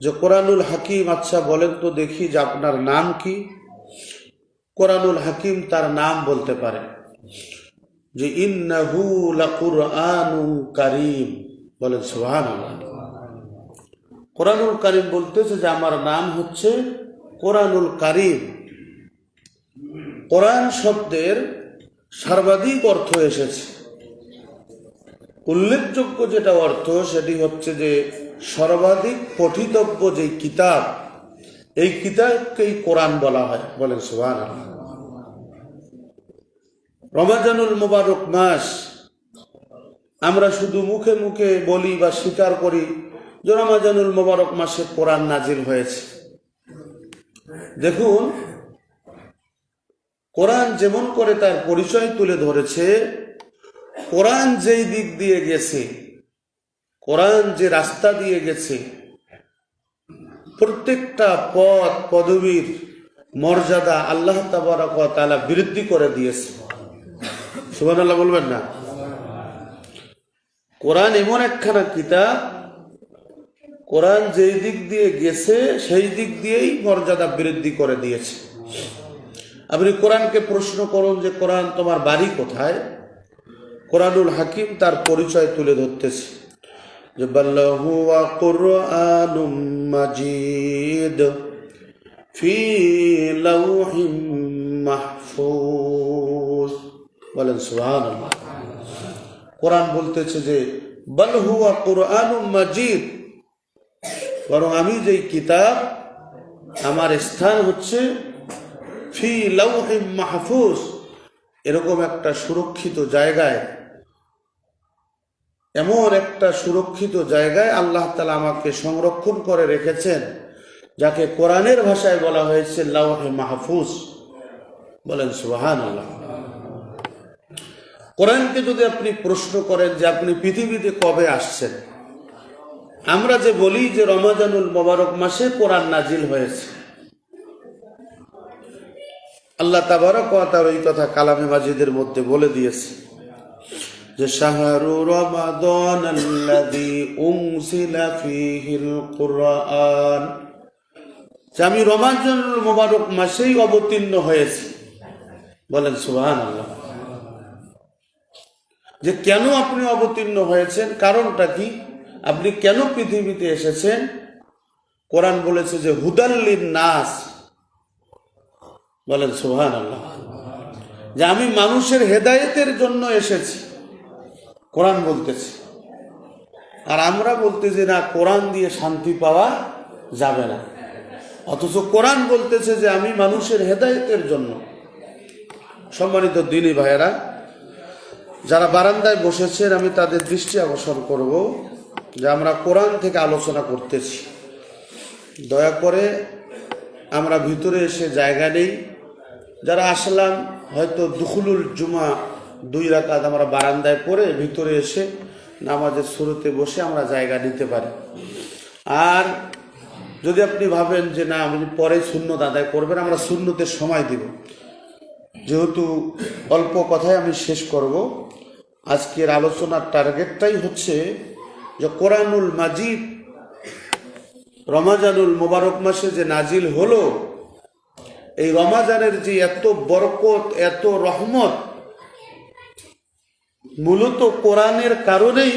যে কোরআনুল হাকিম আচ্ছা বলেন তো দেখি যে আপনার নাম কি। কোরআনুল হাকিম তার নাম বলতে পারে যে, ইন্নাহু লাকুরআনুন কারীম। বলেন, সুবহানাল্লাহ। কোরআনুল কারীম বলতেছে যে, আমার নাম হচ্ছে কোরআনুল কারীম। কোরআন শব্দের সর্বাধিক অর্থ এসেছে। উল্লেখযোগ্য যেটা অর্থ, সেটি হচ্ছে যে সর্বাধিক পঠিতব্য যে কিতাব, এই কিতাবকেই কোরআন বলা হয়। বলেন সুহান রমাজানুল মুবারক মাস, আমরা শুধু মুখে মুখে বলি বা স্বীকার করি যে রমাজানুল মুবারক মাসে কোরআন নাজিল হয়েছে। দেখুন, কোরআন যেমন করে তার পরিচয় তুলে ধরেছে, কোরআন যেই দিক দিয়ে গেছে কোরআন যে রাস্তা দিয়ে গেছে, প্রত্যেকটা পদ পদবীর মর্যাদা আল্লাহ তাআলা বৃদ্ধি করে দিয়েছে। সুবহানাল্লাহ বলবেন না? কোরআন এমন একখানা কিতাব, কোরআন যেই দিক দিয়ে গেছে, সেই দিক দিয়েই মর্যাদা বৃদ্ধি করে দিয়েছে। আপনি কোরআনকে প্রশ্ন করুন যে, কোরআন তোমার বাড়ি কোথায়? কোরআনুল হাকিম তার পরিচয় তুলে ধরতেছে। যে বাল্লাহু ওয়া কুরআনুম মাজিদ ফি লাউহিম মাহফুজ বলেন, সুবহানাল্লাহ। কোরআন বলতেছে যে, বল হুয়া কুরআনুম মাজিদ। বরং আমি যেই কিতাব, আমার স্থান হচ্ছে ফি লাউহিম মাহফুজ। এরকম একটা সুরক্ষিত জায়গায় এমন একটা সুরক্ষিত জায়গায় আল্লাহ তালা আমাকে সংরক্ষণ করে রেখেছেন, যাকে কোরআনের ভাষায় বলা হয়েছে লাউহে মাহফুজ। বলেন সুবাহান আল্লাহ কোরআনকে যদি আপনি প্রশ্ন করেন যে আপনি পৃথিবীতে কবে আসছেন, আমরা যে বলি যে রমাজানুল মোবারক মাসে কোরআন নাজিল হয়েছে। আল্লাহ তাবারক ওই কথা কালামে মাজিদের মধ্যে বলে দিয়েছে। যে শাহরু রমাদান আল্লাযী উনসিলা ফীহিল যে আমি রমাজানুল মোবারক মাসেই অবতীর্ণ হয়েছি। বলেন, সুবহানাল্লাহ। যে কেন আপনি অবতীর্ণ হয়েছেন? কারণটা কি? আপনি কেন পৃথিবীতে এসেছেন? কোরআন বলেছে যে হুদাল্লিন নাস বলেন সুহান আল্লাহ যে আমি মানুষের হেদায়েতের জন্য এসেছি। কোরআন বলতেছে। আর আমরা বলতেছি না, কোরআন দিয়ে শান্তি পাওয়া যাবে না। অথচ কোরআন বলতেছে যে আমি মানুষের হেদায়েতের জন্য। সম্মানিত দিনী ভাইয়েরা, যারা বারান্দায় বসেছেন, আমি তাদের দৃষ্টি আকর্ষণ করব যে আমরা কোরআন থেকে আলোচনা করতেছি। দয়া করে আমরা ভিতরে এসে জায়গা নেই। যারা আসলাম, হয়তো দুখুলুল জুমা দুই রাকাত আমরা বারান্দায় পড়ে ভিতরে এসে নামাজের শুরুতে বসে আমরা জায়গা নিতে পারি। আর যদি আপনি ভাবেন যে না, আপনি পরে শূন্য আদায় করবেন, আমরা শূন্যতে সময় দিব। যেহেতু অল্প কথায় আমি শেষ করব, আজকের আলোচনার টার্গেটটাই হচ্ছে যে কোরআনুল মাজিদ, রমাজানুল মোবারক মাসে যে নাজিল হলো, এই রমাজানের যে এত বরকত, এত রহমত মূলত কোরআনের কারণেই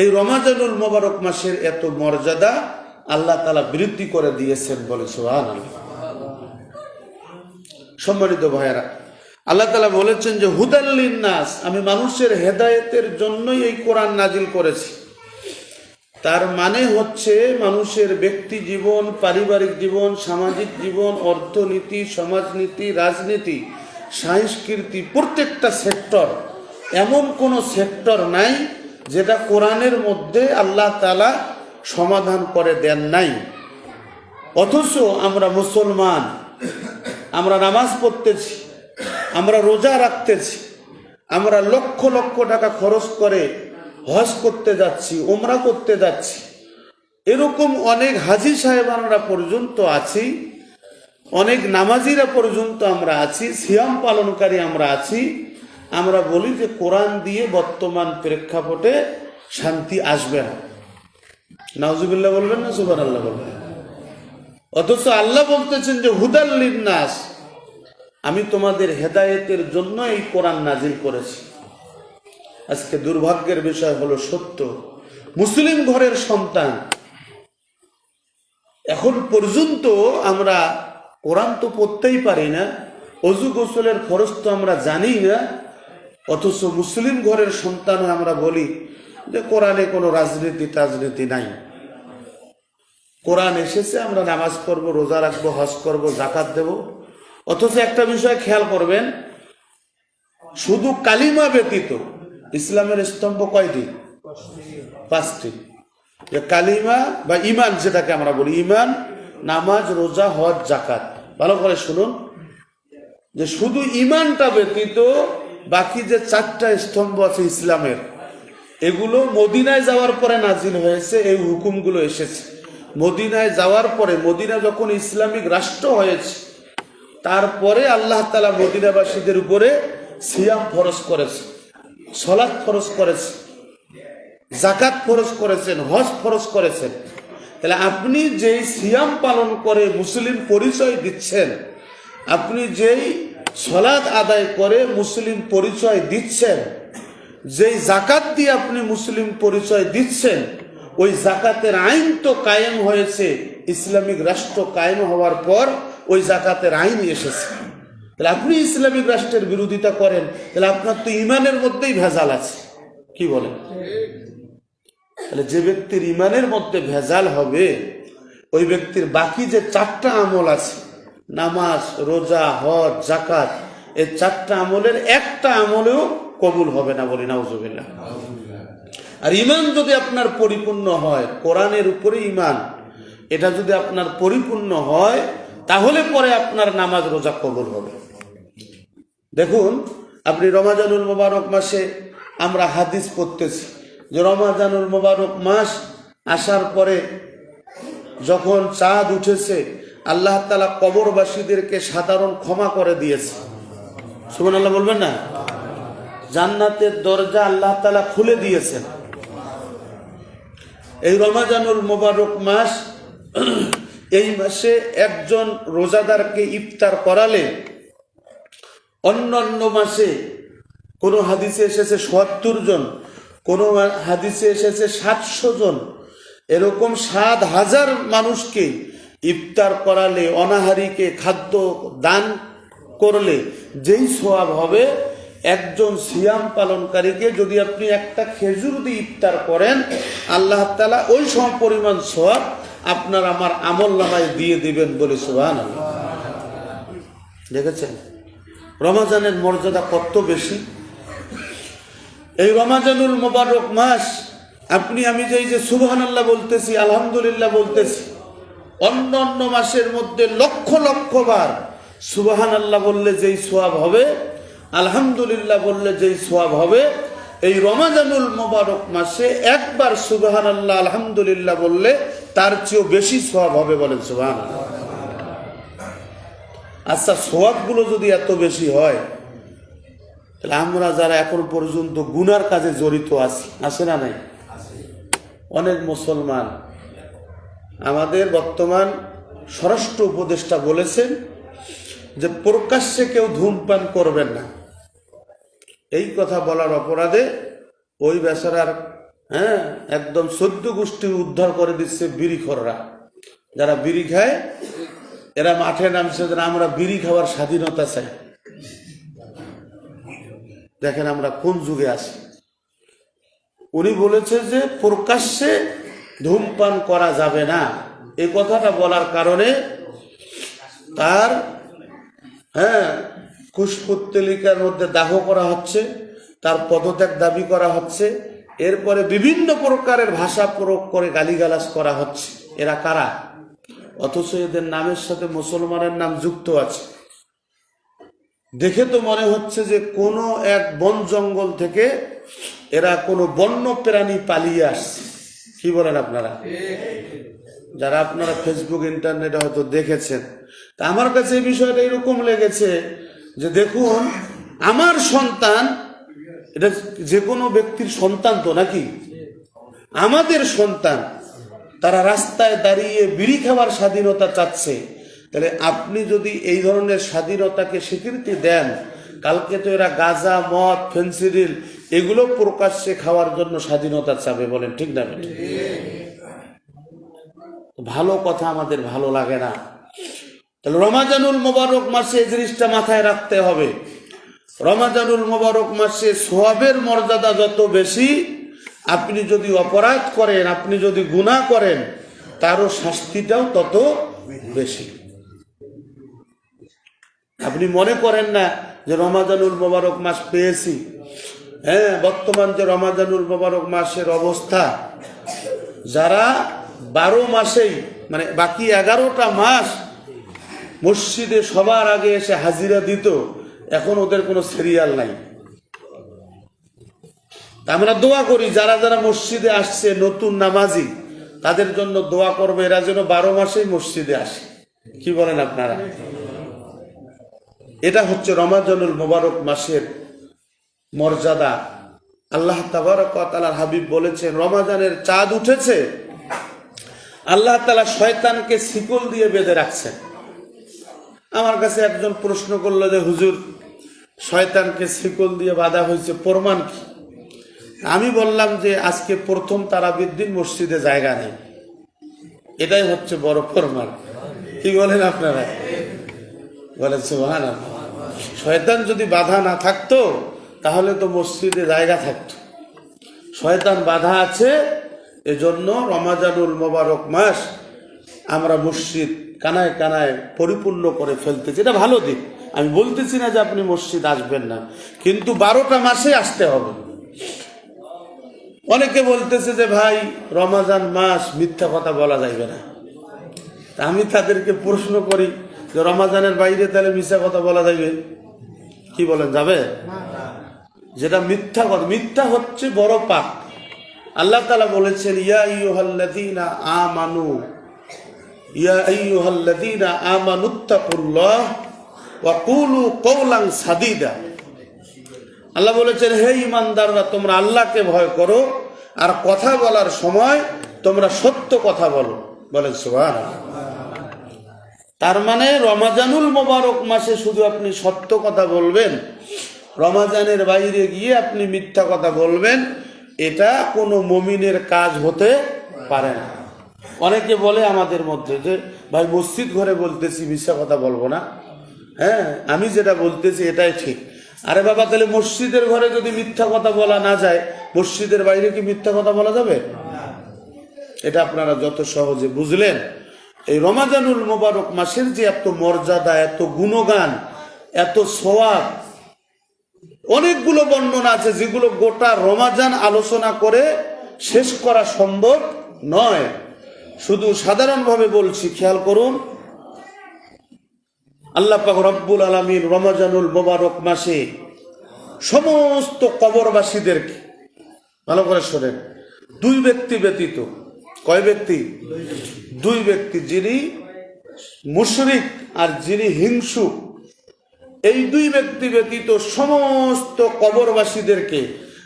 এই রমাজানুল মোবারক মাসের এত মর্যাদা আল্লাহ তালা বৃদ্ধি করে দিয়েছেন বলে সোহান সম্মানিত ভাইয়েরা, আল্লাহ তালা বলেছেন যে হুদাল্লিন নাস আমি মানুষের হেদায়েতের জন্যই এই কোরআন নাজিল করেছি। তার মানে হচ্ছে মানুষের ব্যক্তি জীবন, পারিবারিক জীবন, সামাজিক জীবন, অর্থনীতি, সমাজনীতি, রাজনীতি, সংস্কৃতি, প্রত্যেকটা সেক্টর এমন কোনো সেক্টর নাই যেটা কোরআনের মধ্যে আল্লাহ তালা সমাধান করে দেন নাই। অথচ আমরা মুসলমান, আমরা নামাজ পড়তেছি, আমরা রোজা রাখতেছি, আমরা লক্ষ লক্ষ টাকা খরচ করে হজ করতে যাচ্ছি ওমরা করতে যাচ্ছি। এরকম অনেক হাজি সাহেবানরা পর্যন্ত আছি, অনেক নামাজিরা পর্যন্ত আমরা আছি, সিয়াম পালনকারী আমরা আছি আমরা বলি যে কোরআন দিয়ে বর্তমান প্রেক্ষাপটে শান্তি আসবে না। নাউজুবিল্লাহ বলবেন না সুবান আল্লাহ বলবেন? অথচ আল্লাহ বলতেছেন যে হুদাল্লিন নাস আমি তোমাদের হেদায়েতের জন্য এই কোরআন নাজিল করেছি। আজকে দুর্ভাগ্যের বিষয় হলো সত্য। মুসলিম ঘরের সন্তান, এখন পর্যন্ত আমরা কোরআন তো পড়তেই পারি না, অজু গোসলের খরচ তো আমরা জানি না অথচ মুসলিম ঘরের সন্তান আমরা বলি যে কোরআনে কোনো রাজনীতি টাজনীতি নাই। কোরআন এসেছে, আমরা নামাজ পড়ব, রোজা রাখব, হজ করব জাকাত দেব। অথচ একটা বিষয় খেয়াল করবেন, শুধু কালিমা ব্যতীত ইসলামের স্তম্ভ কয়টি? পাঁচটি। যে কালিমা বা ইমান যেটাকে আমরা বলি ইমান নামাজ, রোজা, হজ জাকাত ভালো করে শুনুন। যে শুধু ইমানটা ব্যতীত বাকি যে চারটা স্তম্ভ আছে ইসলামের, এগুলো মদিনায় যাওয়ার পরে নাজিল হয়েছে, এই হুকুমগুলো এসেছে। মদিনায় যাওয়ার পরে, মদিনা যখন ইসলামিক রাষ্ট্র হয়েছে, তারপরে আল্লাহ তালা মদিনাবাসীদের উপরে সিয়াম ফরজ করেছে সলাৎ ফরজ করেছে জাকাত ফরজ করেছেন, হজ ফরজ করেছেন। তাহলে আপনি যেই সিয়াম পালন করে মুসলিম পরিচয় দিচ্ছেন, আপনি যেই সলাদ আদায় করে মুসলিম পরিচয় দিচ্ছেন। যেই জাকাত দিয়ে আপনি মুসলিম পরিচয় দিচ্ছেন, ওই জাকাতের আইন তো কায়েম হয়েছে, ইসলামিক রাষ্ট্র কায়েম হওয়ার পর ওই জাকাতের আইন এসেছে। তাহলে আপনি ইসলামিক রাষ্ট্রের বিরোধিতা করেন, তাহলে আপনার তো ইমানের মধ্যেই ভেজাল আছে। কি বলেন? তাহলে যে ব্যক্তির ইমানের মধ্যে ভেজাল হবে, ওই ব্যক্তির বাকি যে চারটা আমল আছে নামাজ, রোজা, হজ জাকাত এই চারটা আমলের একটা আমলেও কবুল হবে না বলি, নাউজুবিল্লাহ। আর ইমান যদি আপনার পরিপূর্ণ হয়, কোরআনের উপরে ইমান এটা যদি আপনার পরিপূর্ণ হয়, তাহলে পরে আপনার নামাজ, রোজা কবুল হবে। দেখুন, আপনি রমাজানুল মোবারক মাসে আমরা হাদিস পড়তেছি। যে রমাজানুল মোবারক মাস আসার পরে যখন চাঁদ উঠেছে আল্লাহ তালা কবরবাসীদেরকে সাধারণ ক্ষমা করে দিয়েছে। সুমন আল্লাহ বলবেন না? জান্নাতের দরজা আল্লাহ তালা খুলে দিয়েছেন। এই রমাজানুল মোবারক মাস, এই মাসে একজন রোজাদারকে ইফতার করালে অন্য অন্য মাসে কোনো হাদিসে এসেছে সত্তর জন, কোনো হাদিসে এসেছে সাতশো জন। এরকম সাত হাজার মানুষকে ইফতার করালে, অনাহারিকে খাদ্য দান করলে যেই সোয়াব হবে, একজন সিয়াম পালনকারীকে যদি আপনি একটা খেজুর দিয়ে ইফতার করেন, আল্লাহ তালা ওই সম পরিমাণ সোয়াব আপনার আমার আমল নামায় দিয়ে দিবেন বলে সোহান দেখেছেন? রমাজানের মর্যাদা কত বেশি? এই রমাজানুল মোবারক মাস, আপনি আমি যে সুবহান আল্লাহ বলতেছি, আলহামদুলিল্লাহ বলতেছি অন্য অন্য মাসের মধ্যে লক্ষ লক্ষ বার সুবহান আল্লাহ বললে যেই সোয়াব হবে, আলহামদুলিল্লাহ বললে যেই সোয়াব হবে, এই রমাজানুল মোবারক মাসে একবার সুবাহান আল্লাহ আলহামদুলিল্লাহ বললে তার চেয়েও বেশি সোয়াব হবে বলেন সুবহান আচ্ছা সোয়াবগুলো যদি এত বেশি হয়, তাহলে আমরা যারা এখন পর্যন্ত গুনার কাজে জড়িত আছি, আছে না নাই? অনেক মুসলমান আমাদের বর্তমান স্বরাষ্ট্র উপদেষ্টা বলেছেন যে প্রকাশ্যে কেউ ধূমপান করবেন না। এই কথা বলার অপরাধে ওই বেচারার হ্যাঁ একদম সদ্য গোষ্ঠী উদ্ধার করে দিচ্ছে বিড়িখররা যারা বিড়ি খায়, এরা মাঠে নামছে যে আমরা বিড়ি খাওয়ার স্বাধীনতা চাই। দেখেন আমরা কোন যুগে আছি। উনি বলেছে যে প্রকাশ্যে ধূমপান করা যাবে না। এই কথাটা বলার কারণে তার হ্যাঁ কুশপুত্তলিকার মধ্যে দাহ করা হচ্ছে, তার পদত্যাগ দাবি করা হচ্ছে, এরপরে বিভিন্ন প্রকারের ভাষা প্রয়োগ করে গালিগালাজ করা হচ্ছে। এরা কারা? অথচ এদের নামের সাথে মুসলমানের নাম যুক্ত আছে। দেখে তো মনে হচ্ছে যে কোনো এক বন জঙ্গল থেকে এরা কোনো বন্য প্রাণী পালিয়ে আসছে। কি বলেন আপনারা? যারা আপনারা ফেসবুক ইন্টারনেটে হয়তো দেখেছেন, তা আমার কাছে এই বিষয়টা এরকম লেগেছে যে দেখুন, আমার সন্তান, এটা যে কোনো ব্যক্তির সন্তান তো নাকি? আমাদের সন্তান, তারা রাস্তায় দাঁড়িয়ে বিড়ি খাওয়ার স্বাধীনতা চাচ্ছে। তাহলে আপনি যদি এই ধরনের স্বাধীনতাকে স্বীকৃতি দেন, কালকে তো এরা গাঁজা, মদ, ফেন্সিডিল এগুলো প্রকাশ্যে খাওয়ার জন্য স্বাধীনতা চাবে বলেন, ঠিক না? ভালো কথা আমাদের ভালো লাগে না। তাহলে রমাজানুল মোবারক মাসে এই জিনিসটা মাথায় রাখতে হবে। রমাজানুল মোবারক মাসে সোয়াবের মর্যাদা যত বেশি, আপনি যদি অপরাধ করেন, আপনি যদি গুনাহ করেন, তারও শাস্তিটাও তত বেশি। আপনি মনে করেন না যে রমাজানুল মোবারক মাস পেয়েছি? হ্যাঁ বর্তমান যে রমাজানুল মোবারক মাসের অবস্থা, যারা বারো মাসেই মানে বাকি এগারোটা মাস মসজিদে সবার আগে এসে হাজিরা দিত, এখন ওদের কোনো সিরিয়াল নাই। আমরা দোয়া করি, যারা যারা মসজিদে আসছে, নতুন নামাজি, তাদের জন্য দোয়া করবে, এরা যেন বারো মাসেই মসজিদে আসে। কি বলেন আপনারা? এটা হচ্ছে রমাজানুল মোবারক মাসের মর্যাদা। আল্লাহ তাআলার হাবিব বলেছেন, রমাজানের চাঁদ উঠেছে। আল্লাহ তালা শয়তানকে শিকল দিয়ে বেঁধে রাখছেন। আমার কাছে একজন প্রশ্ন করল যে, হুজুর, শয়তানকে শিকল দিয়ে বাঁধা হয়েছে প্রমাণ কি? আমি বললাম যে, আজকে প্রথম তারাবির দিন মসজিদে জায়গা নেই। এটাই হচ্ছে বড় প্রমাণ। কি বলেন আপনারা? সুবহান শয়তান যদি বাধা না থাকতো তাহলে তো মসজিদে জায়গা থাকতো। শয়তান বাধা আছে, এজন্য রমাজানুল মোবারক মাস আমরা মসজিদ কানায় কানায় পরিপূর্ণ করে ফেলতেছি। এটা ভালো দিক। আমি বলতেছি না যে আপনি মসজিদ আসবেন না, কিন্তু বারোটা মাসে আসতে হবে। অনেকে বলতেছে যে ভাই, রমাজান মাস মিথ্যা কথা বলা যাইবে না। আমি তাদেরকে প্রশ্ন করি যে, রমাজানের বাইরে তাহলে মিথ্যা কথা বলা যাইবে? কি বলেন, যাবে? যেটা মিথ্যা কথা, মিথ্যা হচ্ছে বড় পাপ। আল্লাহ তালা বলেছেন, ইয়া ইয়ুহাল্লাযীনা আমানু, ইয়া আইয়ুহাল্লাযীনা আমানুত্তাকুল্লাহ ওয়া কুলু সাদীদা। আল্লাহ বলেছেন, হে ইমানদাররা তোমরা আল্লাহকে ভয় করো আর কথা বলার সময় তোমরা সত্য কথা বলো। বলেন, সুবহানাল্লাহ। তার মানে রমাজানুল মোবারক মাসে শুধু আপনি সত্য কথা বলবেন রমাজানের বাইরে গিয়ে আপনি মিথ্যা কথা বলবেন, এটা কোনো মমিনের কাজ হতে পারে না। অনেকে বলে আমাদের মধ্যে যে, ভাই, মসজিদ ঘরে বলতেছি, মিথ্যা কথা বলব না। হ্যাঁ আমি যেটা বলতেছি এটাই ঠিক। আরে বাবা, তাহলে মসজিদের ঘরে যদি মিথ্যা কথা বলা না যায়, মসজিদের বাইরে কি মিথ্যা কথা বলা যাবে? এটা আপনারা যত সহজে বুঝলেন। এই রমাজানুল মোবারক মাসের যে এত মর্যাদা, এত গুণগান, এত সোয়াব অনেকগুলো বর্ণনা আছে যেগুলো গোটা রমাজান আলোচনা করে শেষ করা সম্ভব নয়। শুধু সাধারণভাবে বলছি, খেয়াল করুন। আল্লাহ রব্বুল আলমীর রমাজানুল মোবারক মাসে সমস্ত কবরবাসীদেরকে, ভালো করে শোনেন, দুই ব্যক্তি ব্যতীত, কয় ব্যক্তি? দুই ব্যক্তি, যিনি মুশরিক আর যিনি হিংসু এই দুই ব্যক্তি ব্যতীত সমস্ত কবরবাসীদেরকে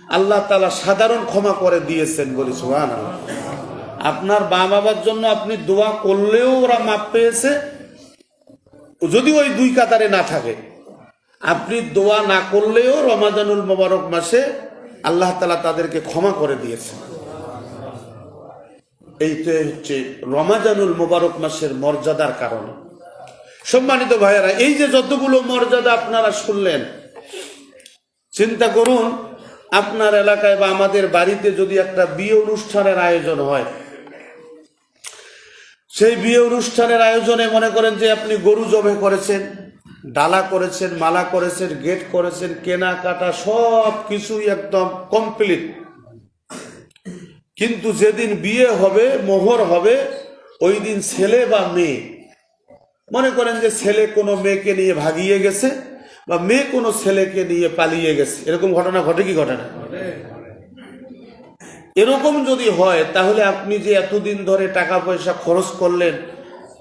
আল্লাহ তালা সাধারণ ক্ষমা করে দিয়েছেন বলি সুহান আপনার মা বাবার জন্য আপনি দোয়া করলেও ওরা মাপ পেয়েছে। যদি ওই দুই কাতারে না থাকে, আপনি দোয়া না করলেও রমাজানুল মোবারক মাসে আল্লাহ তালা তাদেরকে ক্ষমা করে দিয়েছেন। এইটাই হচ্ছে রমাজানুল মোবারক মাসের মর্যাদার কারণে। সম্মানিত ভাইয়েরা, এই যে যতগুলো মর্যাদা আপনারা শুনলেন, চিন্তা করুন, আপনার এলাকায় বা আমাদের বাড়িতে যদি একটা বিয়ে অনুষ্ঠানের আয়োজন হয়, সেই বিয়ে অনুষ্ঠানের আয়োজনে মনে করেন যে আপনি গরু জবে করেছেন, ডালা করেছেন, মালা করেছেন, গেট করেছেন, কেনাকাটা সব কিছুই একদম কমপ্লিট কিন্তু যেদিন বিয়ে হবে, মোহর হবে, ওই দিন ছেলে বা মেয়ে মনে করেন যে ছেলে কোনো মেয়েকে নিয়ে ভাগিয়ে গেছে বা মেয়ে কোনো ছেলেকে নিয়ে পালিয়ে গেছে। এরকম ঘটনা ঘটে কি ঘটনা এরকম যদি হয়, তাহলে আপনি যে এতদিন ধরে টাকা পয়সা খরচ করলেন,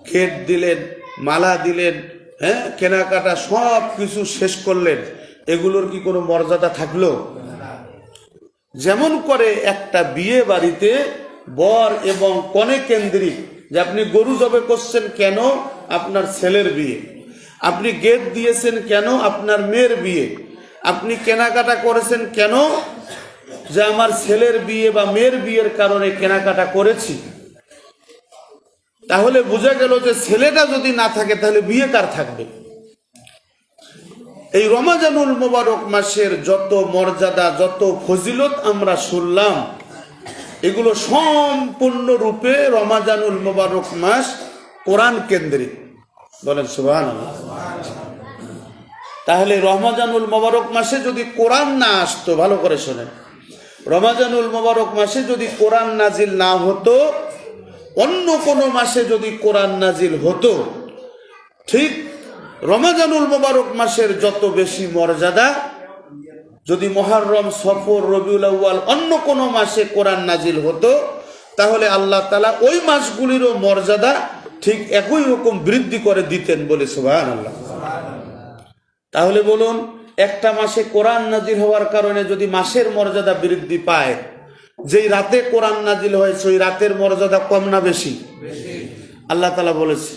খেট দিলেন, মালা দিলেন হ্যাঁ কেনাকাটা সব কিছু শেষ করলেন, এগুলোর কি কোনো মর্যাদা থাকল? যেমন করে একটা বিয়ে বাড়িতে বর এবং কনে কেন্দ্রিক যে আপনি গরু জবে করছেন কেন? আপনার ছেলের বিয়ে। আপনি গেট দিয়েছেন কেন? আপনার মেয়ের বিয়ে। আপনি কেনাকাটা করেছেন কেন? যে আমার ছেলের বিয়ে বা মেয়ের বিয়ের কারণে কেনাকাটা করেছি। তাহলে বোঝা গেল যে ছেলেটা যদি না থাকে, তাহলে বিয়ে কার থাকবে? এই রমাজানুল মোবারক মাসের যত মর্যাদা, যত ফজিলত আমরা শুনলাম এগুলো সম্পূর্ণ রূপে রমাজানুল মোবারক মাস কোরআন কেন্দ্রিক। বলেন সুবাহ তাহলে রমাজানুল মোবারক মাসে যদি কোরআন না আসতো, ভালো করে শোনেন। রমাজানুল মোবারক মাসে যদি কোরআন নাজিল না হতো, অন্য কোনো মাসে যদি কোরআন নাজিল হতো, ঠিক রমাজানুল মোবারক মাসের যত বেশি মর্যাদা যদি মহারম, সফর, রবিউল আউ্য়াল অন্য কোনো মাসে কোরআন নাজিল হতো, তাহলে আল্লাহ তালা ওই মাসগুলিরও মর্যাদা ঠিক একই রকম বৃদ্ধি করে দিতেন বলে সুবাহ আল্লাহ তাহলে বলুন, একটা মাসে কোরআন নাজিল হওয়ার কারণে যদি মাসের মর্যাদা বৃদ্ধি পায়, যেই রাতে কোরআন নাজিল হয়েছে ওই রাতের মর্যাদা কম না বেশি? আল্লাহ তালা বলেছে,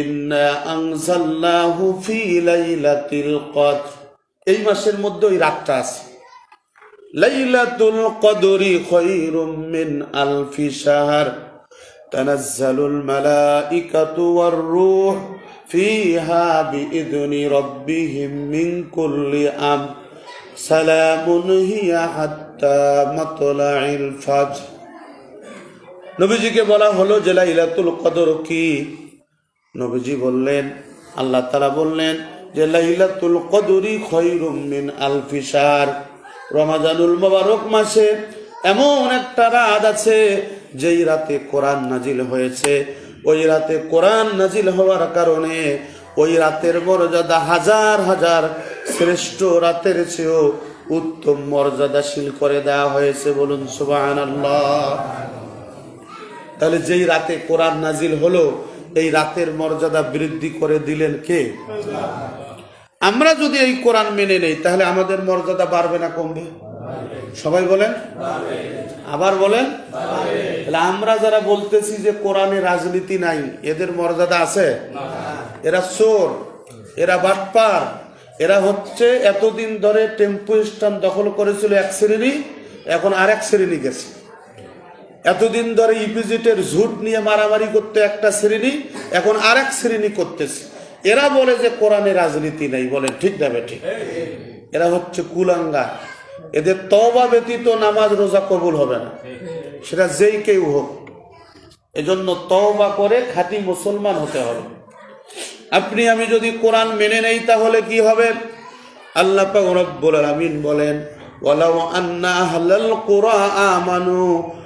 ইন্না আনজালনাহু ফি লাইলাতিল কদর। এই মাসের মধ্যে ওই রাতটা আছে। লাইলাতুল কদরি খৈরুম মিন আলফি শাহর। তানাজ্জালুল মালাইকাতু ওয়ার রূহ ফিহা বিইذনি রাব্বিহিম মিন কুল্লি আম। সালামুন হিয়া হাত্তা মাতলাইল ফাজর। নবীজিকে বলা হলো যে লাইলাতুল কদর কি? নবীজি বললেন, আল্লাহ তাআলা বললেন যে লাইলাতুল কদরি খৈরুম মিন আলফি শাহর রমাজানুল মোবারক মাসে এমন একটা রাত আছে, যেই রাতে কোরআন নাজিল হয়েছে। ওই রাতে কোরআন নাজিল হওয়ার কারণে ওই রাতের মর্যাদা হাজার হাজার শ্রেষ্ঠ রাতের চেয়েও উত্তম মর্যাদাশীল করে দেওয়া হয়েছে বলুন সুবাহ তাহলে যেই রাতে কোরআন নাজিল হলো এই রাতের মর্যাদা বৃদ্ধি করে দিলেন কে? আমরা যদি এই কোরআন মেনে নেই, তাহলে আমাদের মর্যাদা বাড়বে না কমবে? সবাই বলেন? আবার বলেন? তাহলে আমরা যারা বলতেছি যে কোরআনে রাজনীতি নাই, এদের মর্যাদা আছে? এরা চোর, এরা বাটপার, এরা হচ্ছে এতদিন ধরে টেম্পু স্ট্যান্ড দখল করেছিল এক শ্রেণি, এখন আর এক শ্রেণি গেছে। এতদিন ধরে ইপিজিটের ঝুট নিয়ে মারামারি করতে একটা শ্রেণি, এখন আর এক শ্রেণি করতেছে। এরা বলে যে কোরআনে রাজনীতি নেই, বলেন ঠিক যাবে ঠিক। এরা হচ্ছে কুলাঙ্গা এদের তবা ব্যতীত নামাজ রোজা কবুল হবে না। সেটা যেই কেউ হোক। এজন্য তওবা করে খাঁটি মুসলমান হতে হবে। আপনি, আমি যদি কোরআন মেনে নেই, তাহলে কি হবে? আল্লাহ রব্বুল আলামিন বলেন, ওয়ালাউ আন্না আহলাল কুরা আমানু।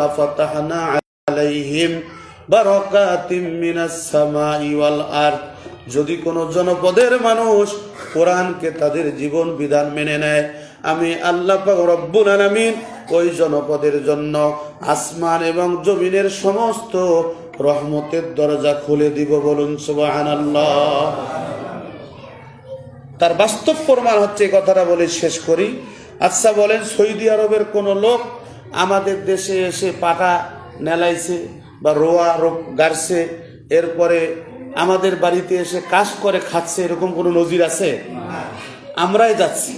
লাফাতাহনা আলাইহিম বারাকাতিম মিনাস সামাই ওয়াল যদি কোনো জনপদের মানুষ কোরআনকে তাদের জীবন বিধান মেনে নেয়, আমি আল্লাহ রব্বুল আলামিন ওই জনপদের জন্য আসমান এবং জমিনের সমস্ত রহমতের দরজা খুলে দিব বলুন সুবহানাল্লাহ। তার বাস্তব প্রমাণ হচ্ছে কথাটা বলে শেষ করি। আচ্ছা বলেন, সৌদি আরবের কোনো লোক আমাদের দেশে এসে পাটা নেলাইছে বা রোয়া রোপ গাড়ছে, এরপরে আমাদের বাড়িতে এসে কাজ করে খাচ্ছে, এরকম কোনো নজির আছে? আমরাই যাচ্ছি।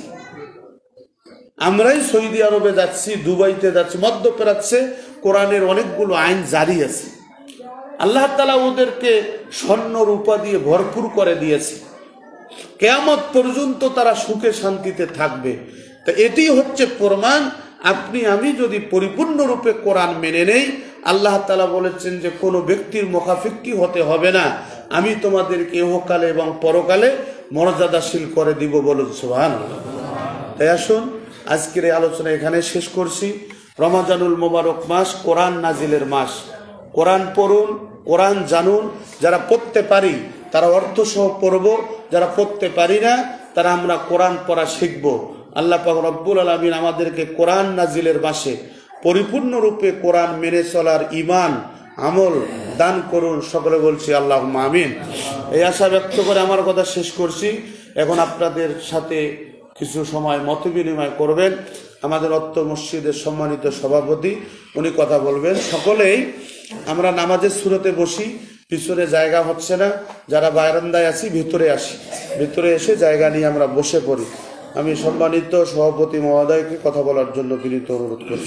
আমরাই সৌদি আরবে যাচ্ছি, দুবাইতে যাচ্ছি মধ্যপ্রাচ্যে কোরআনের অনেকগুলো আইন জারি আছে। আল্লাহ তালা ওদেরকে স্বর্ণ রূপা দিয়ে ভরপুর করে দিয়েছে। কেয়ামত পর্যন্ত তারা সুখে শান্তিতে থাকবে। তা এটি হচ্ছে প্রমাণ আপনি, আমি যদি পরিপূর্ণরূপে কোরআন মেনে নেই, আল্লাহ তালা বলেছেন যে কোনো ব্যক্তির মোকাফিক্কি হতে হবে না। আমি তোমাদেরকে ইহকালে এবং পরকালে মর্যাদাশীল করে দিব বলুন সোহান তাই আসুন, আজকের এই আলোচনা এখানে শেষ করছি। রমাজানুল মোবারক মাস কোরআন নাজিলের মাস। কোরআন পড়ুন, কোরআন জানুন। যারা পড়তে পারি, তারা অর্থ সহ পড়ব। যারা পড়তে পারি না, তারা আমরা কোরআন পড়া শিখব। আল্লাহ পাক রব্বুল আলমিন আমাদেরকে কোরআন নাজিলের বাসে পরিপূর্ণরূপে কোরআন মেনে চলার ইমান আমল দান করুন। সকলে বলছি আল্লাহ মামিন এই আশা ব্যক্ত করে আমার কথা শেষ করছি। এখন আপনাদের সাথে কিছু সময় মত বিনিময় করবেন। আমাদের অত্ত মসজিদের সম্মানিত সভাপতি, উনি কথা বলবেন। সকলেই আমরা নামাজের সুরতে বসি, পিছনে জায়গা হচ্ছে না। যারা বারান্দায় আছি, ভিতরে আসি। ভিতরে এসে জায়গা নিয়ে আমরা বসে পড়ি। আমি সম্মানিত সভাপতি মহোদয়কে কথা বলার জন্য বিনীত অনুরোধ করছি।